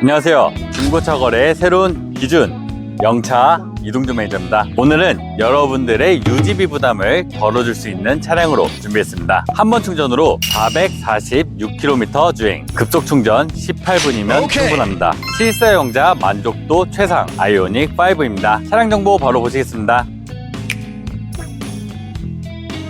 안녕하세요. 중고차 거래의 새로운 기준 영차 이동준 매니저입니다. 오늘은 여러분들의 유지비 부담을 덜어줄 수 있는 차량으로 준비했습니다. 한 번 충전으로 446km 주행, 급속 충전 18분이면 오케이. 충분합니다. 실사용자 만족도 최상 아이오닉 5입니다. 차량 정보 바로 보시겠습니다.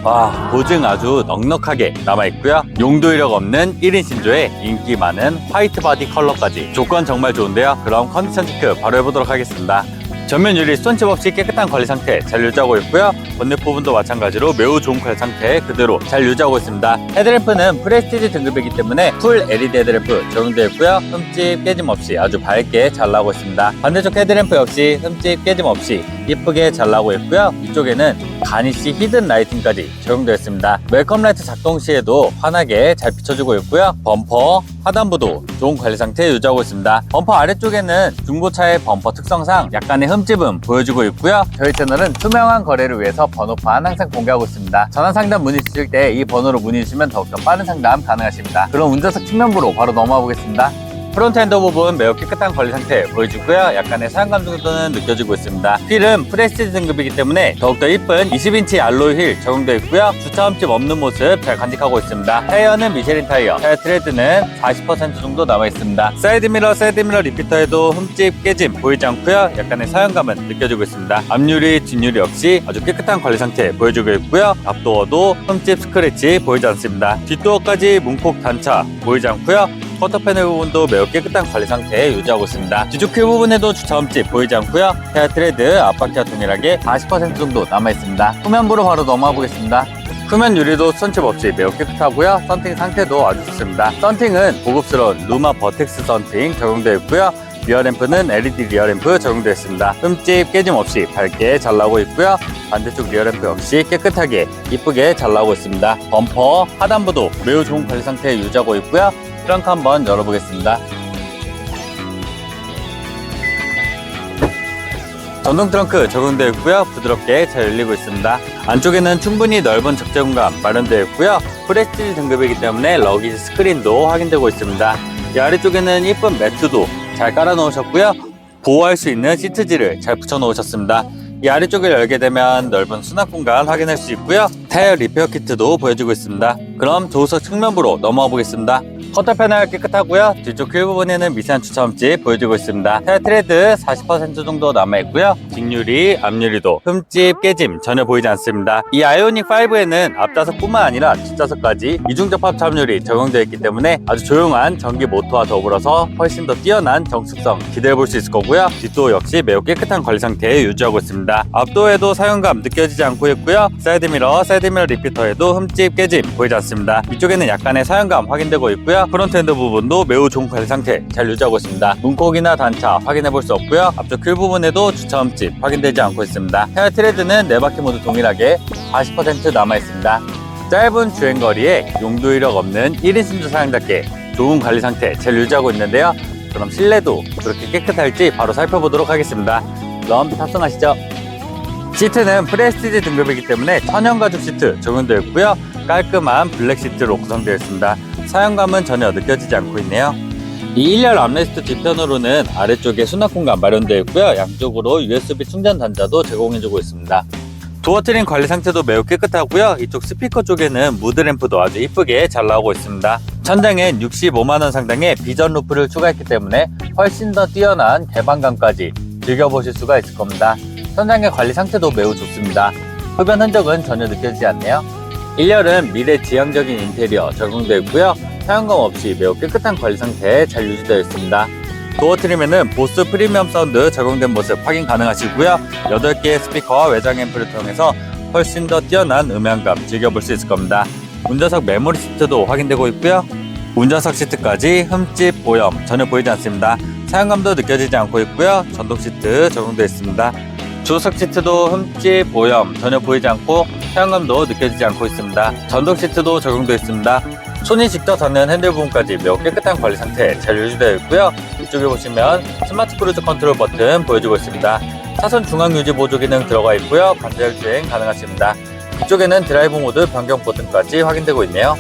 와, 보증 아주 넉넉하게 남아있고요. 용도 이력 없는 1인 신조에 인기 많은 화이트 바디 컬러까지 조건 정말 좋은데요. 그럼 컨디션 체크 바로 해보도록 하겠습니다. 전면 유리 손집 없이 깨끗한 관리 상태 잘 유지하고 있고요. 본넷 부분도 마찬가지로 매우 좋은 관리 상태 그대로 잘 유지하고 있습니다. 헤드램프는 프레스티지 등급이기 때문에 풀 LED 헤드램프 적용되어 있고요. 흠집 깨짐 없이 아주 밝게 잘 나오고 있습니다. 반대쪽 헤드램프 역시 흠집 깨짐 없이 이쁘게 잘 나오고 있고요. 이쪽에는 가니시 히든 라이팅까지 적용되어 있습니다. 웰컴 라이트 작동 시에도 환하게 잘 비춰주고 있고요. 범퍼 하단부도 좋은 관리 상태 유지하고 있습니다. 범퍼 아래쪽에는 중고차의 범퍼 특성상 약간의 흠 집은 보여주고 있고요. 저희 채널은 투명한 거래를 위해서 번호판 항상 공개하고 있습니다. 전화 상담 문의 주실 때 이 번호로 문의 주시면 더욱더 빠른 상담 가능하십니다. 그럼 운전석 측면부로 바로 넘어가 보겠습니다. 프론트 엔더 부분 매우 깨끗한 관리 상태 보여주고요. 약간의 사용감 정도는 느껴지고 있습니다. 휠은 프레스티지 등급이기 때문에 더욱더 이쁜 20인치 알로이 휠 적용되어 있고요. 주차 흠집 없는 모습 잘 간직하고 있습니다. 타이어는 미쉐린 타이어, 타이어 트레드는 40% 정도 남아 있습니다. 사이드미러, 사이드미러 리피터에도 흠집 깨짐 보이지 않고요. 약간의 사용감은 느껴지고 있습니다. 앞유리, 뒷유리 역시 아주 깨끗한 관리 상태 보여주고 있고요. 앞도어도 흠집 스크래치 보이지 않습니다. 뒷도어까지 문콕 단차 보이지 않고요. 커터 패널 부분도 매우 깨끗한 관리 상태 유지하고 있습니다. 뒤쪽 휠 부분에도 주차 흠집 보이지 않고요. 타이어 트레드, 앞바퀴와 동일하게 40% 정도 남아 있습니다. 후면부로 바로 넘어가 보겠습니다. 후면 유리도 썬칩 없이 매우 깨끗하고요. 썬팅 상태도 아주 좋습니다. 썬팅은 고급스러운 루마 버텍스 썬팅 적용되어 있고요. 리어램프는 LED 리어램프 적용되어 있습니다. 흠집 깨짐 없이 밝게 잘 나오고 있고요. 반대쪽 리어램프 역시 깨끗하게 이쁘게 잘 나오고 있습니다. 범퍼 하단부도 매우 좋은 관리 상태 유지하고 있고요. 트렁크 한번 열어보겠습니다. 전동 트렁크 적용되어 있고요. 부드럽게 잘 열리고 있습니다. 안쪽에는 충분히 넓은 적재 공간 마련되어 있고요. 프레스티지 등급이기 때문에 러기지 스크린도 확인되고 있습니다. 이 아래쪽에는 이쁜 매트도 잘 깔아 놓으셨고요. 보호할 수 있는 시트지를 잘 붙여 놓으셨습니다. 이 아래쪽을 열게 되면 넓은 수납 공간 확인할 수 있고요. 타이어 리페어 키트도 보여주고 있습니다. 그럼 조수석 측면부로 넘어가 보겠습니다. 커터 패널 깨끗하고요. 뒤쪽 휠 부분에는 미세한 주차흠집 보여주고 있습니다. 타이어 트레드 40% 정도 남아있고요. 뒷유리, 앞유리도 흠집, 깨짐 전혀 보이지 않습니다. 이 아이오닉 5에는 앞좌석뿐만 아니라 뒷좌석까지 이중접합 참유리 적용되어 있기 때문에 아주 조용한 전기 모터와 더불어서 훨씬 더 뛰어난 정숙성 기대해 볼 수 있을 거고요. 뒷도 역시 매우 깨끗한 관리 상태 유지하고 있습니다. 앞도에도 사용감 느껴지지 않고 있고요. 사이드미러, 사이드 미러 리피터에도 흠집, 깨짐 보이지 않습니다. 이쪽에는 약간의 사용감 확인되고 있고요. 프론트 엔드 부분도 매우 관리 상태 잘 유지하고 있습니다. 문콕이나 단차 확인해 볼 수 없고요. 앞쪽 휠 부분에도 주차 흠집 확인되지 않고 있습니다. 타이어 트레드는 네 바퀴 모두 동일하게 40% 남아 있습니다. 짧은 주행거리에 용도 이력 없는 1인 신조 사양답게 좋은 관리 상태 잘 유지하고 있는데요. 그럼 실내도 그렇게 깨끗할지 바로 살펴보도록 하겠습니다. 그럼 탑승하시죠. 시트는 프레스티지 등급이기 때문에 천연 가죽 시트 적용되어 있고요. 깔끔한 블랙 시트로 구성되어 있습니다. 사용감은 전혀 느껴지지 않고 있네요. 이 1열 암레스트 뒤편으로는 아래쪽에 수납 공간 마련되어 있고요. 양쪽으로 USB 충전 단자도 제공해주고 있습니다. 도어 트림 관리 상태도 매우 깨끗하고요. 이쪽 스피커 쪽에는 무드램프도 아주 이쁘게 잘 나오고 있습니다. 천장엔 65만원 상당의 비전 루프를 추가했기 때문에 훨씬 더 뛰어난 개방감까지 즐겨보실 수가 있을 겁니다. 천장의 관리 상태도 매우 좋습니다. 흡연 흔적은 전혀 느껴지지 않네요. 1열은 미래 지향적인 인테리어 적용되어 있고요. 사용감 없이 매우 깨끗한 관리 상태 잘 유지되어 있습니다. 도어 트림에는 보스 프리미엄 사운드 적용된 모습 확인 가능하시고요. 8개의 스피커와 외장 앰프를 통해서 훨씬 더 뛰어난 음향감 즐겨볼 수 있을 겁니다. 운전석 메모리 시트도 확인되고 있고요. 운전석 시트까지 흠집, 오염 전혀 보이지 않습니다. 사용감도 느껴지지 않고 있고요. 전동 시트 적용되어 있습니다. 조수석 시트도 흠집, 오염 전혀 보이지 않고 사용감도 느껴지지 않고 있습니다. 전동 시트도 적용되어 있습니다. 손이 직접 닿는 핸들 부분까지 매우 깨끗한 관리 상태 잘 유지되어 있고요. 이쪽에 보시면 스마트 크루즈 컨트롤 버튼 보여주고 있습니다. 차선 중앙 유지 보조 기능 들어가 있고요. 반대열 주행 가능하십니다. 이쪽에는 드라이브 모드 변경 버튼까지 확인되고 있네요.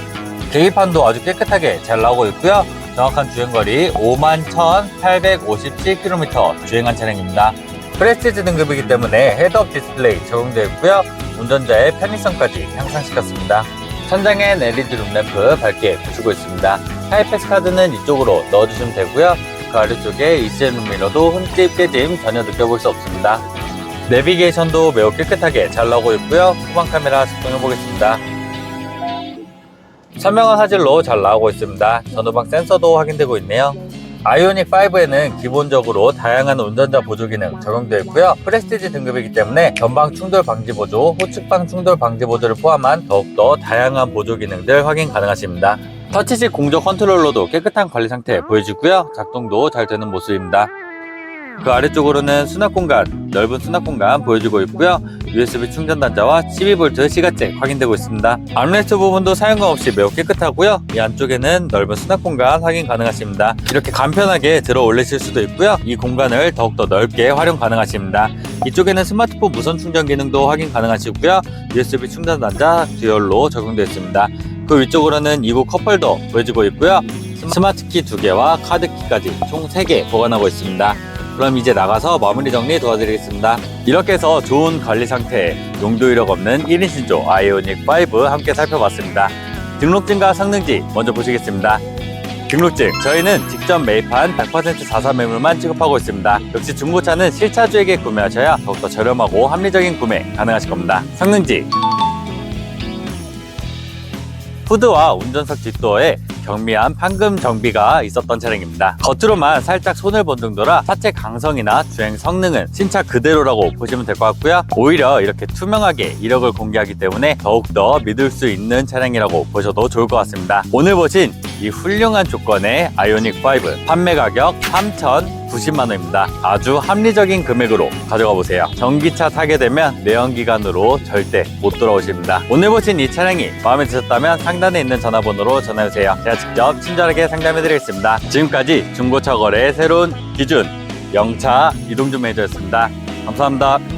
계기판도 아주 깨끗하게 잘 나오고 있고요. 정확한 주행거리 51,857km 주행한 차량입니다. 프레스티지 등급이기 때문에 헤드업 디스플레이 적용되어 있고요. 운전자의 편의성까지 향상시켰습니다. 천장엔 LED 룸램프 밝게 비추고 있습니다. 하이패스 카드는 이쪽으로 넣어주시면 되고요. 그 아래쪽에 ECM 룸미러도 흠집 깨짐 전혀 느껴볼 수 없습니다. 내비게이션도 매우 깨끗하게 잘 나오고 있고요. 후방 카메라 작동해 보겠습니다. 선명한 화질로 잘 나오고 있습니다. 전후방 센서도 확인되고 있네요. 아이오닉 5에는 기본적으로 다양한 운전자 보조 기능 적용되어 있고요. 프레스티지 등급이기 때문에 전방 충돌 방지 보조, 후측방 충돌 방지 보조를 포함한 더욱더 다양한 보조 기능들 확인 가능하십니다. 터치식 공조 컨트롤러도 깨끗한 관리 상태 보여지고요. 작동도 잘 되는 모습입니다. 그 아래쪽으로는 수납 공간, 넓은 수납 공간 보여주고 있고요. USB 충전 단자와 12V 시가잭 확인되고 있습니다. 암레스트 부분도 사용감 없이 매우 깨끗하고요. 이 안쪽에는 넓은 수납 공간 확인 가능하십니다. 이렇게 간편하게 들어 올리실 수도 있고요. 이 공간을 더욱더 넓게 활용 가능하십니다. 이쪽에는 스마트폰 무선 충전 기능도 확인 가능하시고요. USB 충전 단자 듀얼로 적용되어 있습니다. 그 위쪽으로는 이구 컵홀더 보여지고 있고요. 스마트키 2개와 카드키까지 총 3개 보관하고 있습니다. 그럼 이제 나가서 마무리 정리 도와드리겠습니다. 이렇게 해서 좋은 관리 상태에 용도 이력 없는 1인 신조 아이오닉 5 함께 살펴봤습니다. 등록증과 성능지 먼저 보시겠습니다. 등록증 저희는 직접 매입한 100% 자사 매물만 취급하고 있습니다. 역시 중고차는 실차주에게 구매하셔야 더욱더 저렴하고 합리적인 구매 가능하실 겁니다. 성능지 후드와 운전석 뒷도어에 경미한 판금 정비가 있었던 차량입니다. 겉으로만 살짝 손을 본 정도라 차체 강성이나 주행 성능은 신차 그대로라고 보시면 될 것 같고요. 오히려 이렇게 투명하게 이력을 공개하기 때문에 더욱더 믿을 수 있는 차량이라고 보셔도 좋을 것 같습니다. 오늘 보신 이 훌륭한 조건의 아이오닉 5 판매 가격 3,090만 원입니다. 아주 합리적인 금액으로 가져가 보세요. 전기차 타게 되면 내연기관으로 절대 못 돌아오십니다. 오늘 보신 이 차량이 마음에 드셨다면 상단에 있는 전화번호로 전화주세요. 제가 직접 친절하게 상담해 드리겠습니다. 지금까지 중고차 거래의 새로운 기준 영차 이동준 매니저였습니다. 감사합니다.